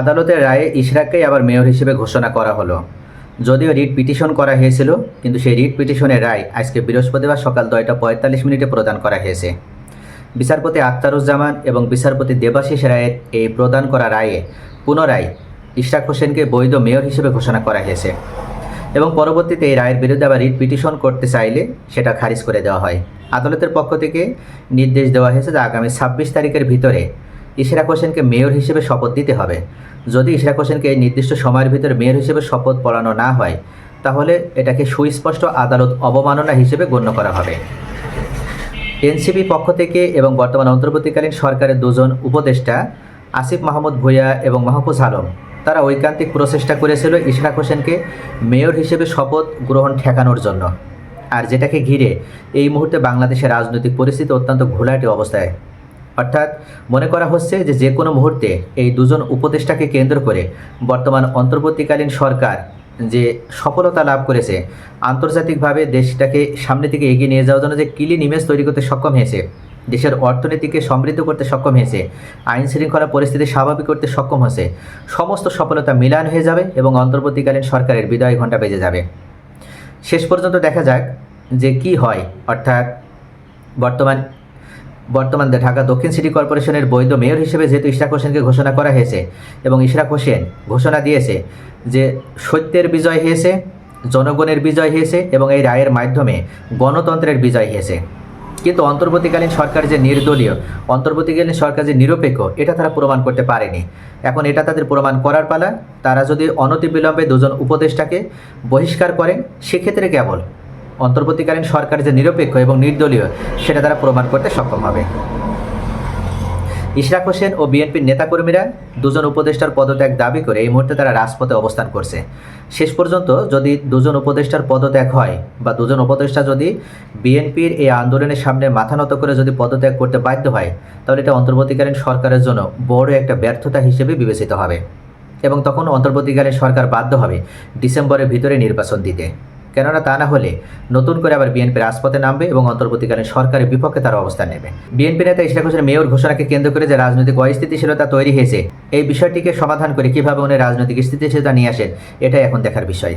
আদালতের রায়ে ইশরাককেই আবার মেয়র হিসেবে ঘোষণা করা হলো। যদিও রিট পিটিশন করা হয়েছিল, কিন্তু সেই রিট পিটিশনের রায় আজকে বৃহস্পতিবার সকাল দশটা পঁয়তাল্লিশ মিনিটে প্রদান করা হয়েছে। বিচারপতি আখতারুজ্জামান এবং বিচারপতি দেবাশিস রায়ের এই প্রদান করা রায়ে পুনরায় ইশরাক হোসেনকে বৈধ মেয়র হিসেবে ঘোষণা করা হয়েছে এবং পরবর্তীতে এই রায়ের বিরুদ্ধে আবার রিট পিটিশন করতে চাইলে সেটা খারিজ করে দেওয়া হয়। আদালতের পক্ষ থেকে নির্দেশ দেওয়া হয়েছে যে আগামী ছাব্বিশ তারিখের ভিতরে ইশরাক হোসেনকে মেয়র হিসেবে শপথ দিতে হবে। যদি ইশরাক হোসেনকে এই নির্দিষ্ট সময়ের ভিতরে মেয়র হিসেবে শপথ পড়ানো না হয়, তাহলে এটাকে সুস্পষ্ট আদালত অবমাননা হিসেবে গণ্য করা হবে। এনসিপি পক্ষ থেকে এবং বর্তমান অন্তর্বর্তীকালীন সরকারের দুজন উপদেষ্টা আসিফ মাহমুদ ভূঁইয়া এবং মাহফুজ আলম, তারা ঐকান্তিক প্রচেষ্টা করেছিল ইশরাক হোসেনকে মেয়র হিসেবে শপথ গ্রহণ ঠেকানোর জন্য। আর যেটাকে ঘিরে এই মুহূর্তে বাংলাদেশের রাজনৈতিক পরিস্থিতি অত্যন্ত ঘোলাটে অবস্থায়। অর্থাৎ মনে করা হচ্ছে যে যে কোনো মুহূর্তে এই দুজন উপদেষ্টাকে কেন্দ্র করে বর্তমান অন্তর্বর্তীকালীন সরকার যে সফলতা লাভ করেছে, আন্তর্জাতিকভাবে দেশটাকে সামনে থেকে এগিয়ে নিয়ে যাওয়ার জন্য যে কিলিন ইমেজ তৈরি করতে সক্ষম হয়েছে, দেশের অর্থনীতিকে সমৃদ্ধ করতে সক্ষম হয়েছে, আইন শৃঙ্খলা পরিস্থিতি স্বাভাবিক করতে সক্ষম হয়েছে, সমস্ত সফলতা মিলান হয়ে যাবে এবং অন্তর্বর্তীকালীন সরকারের বিদায় ঘণ্টা বেজে যাবে। শেষ পর্যন্ত দেখা যাক যে কি হয়, অর্থাৎ বর্তমান বর্তমান ঢাকা দক্ষিণ সিটি কর্পোরেশনের বৈধ মেয়র হিসেবে যেহেতু ইশরাক হোসেনকে ঘোষণা করা হয়েছে এবং ইশরাক হোসেন ঘোষণা দিয়েছে যে সত্যের বিজয় হয়েছে, জনগণের বিজয় হয়েছে এবং এই রায়ের মাধ্যমে গণতন্ত্রের বিজয় হয়েছে। কিন্তু অন্তর্বর্তীকালীন সরকার যে নির্দলীয়, অন্তর্বর্তীকালীন সরকার যে নিরপেক্ষ, এটা তারা প্রমাণ করতে পারেনি। এখন এটা তাদের প্রমাণ করার পালা, তারা যদি অনতিবিলম্বে দুজন উপদেষ্টাকে বহিষ্কার করেন, সেক্ষেত্রে কেবল অন্তর্বর্তীকালীন সরকার যে নিরপেক্ষ এবং নির্দলীয়, সেটা তারা প্রমাণ করতে সক্ষম হবে। ইশরাক হোসেন ও বিএনপির নেতাকর্মীরা দুজন উপদেষ্টার পদত্যাগ দাবি করে এই মুহূর্তে তারা রাজপথে অবস্থান করছে। শেষ পর্যন্ত যদি দুজন উপদেষ্টার পদত্যাগ হয় বা দুজন উপদেষ্টা যদি বিএনপির এই আন্দোলনের সামনে মাথা নত করে যদি পদত্যাগ করতে বাধ্য হয়, তাহলে এটা অন্তর্বর্তীকালীন সরকারের জন্য বড় একটা ব্যর্থতা হিসেবে বিবেচিত হবে এবং তখন অন্তর্বর্তীকালীন সরকার বাধ্য হবে ডিসেম্বরের ভিতরে নির্বাচন দিতে। কেননা তা না হলে নতুন করে আবার বিএনপির রাজপথে নামবে এবং অন্তর্বর্তীকালীন সরকারের বিপক্ষে তার অবস্থান নেবে। বিএনপি নেতা ইশরাক হোসেন মেয়র ঘোষণাকে কেন্দ্র করে যে রাজনৈতিক অস্থিতিশীলতা তৈরি হয়েছে, এই বিষয়টিকে সমাধান করে কীভাবে উনি রাজনৈতিক স্থিতিশীলতা নিয়ে আসেন, এটাই এখন দেখার বিষয়।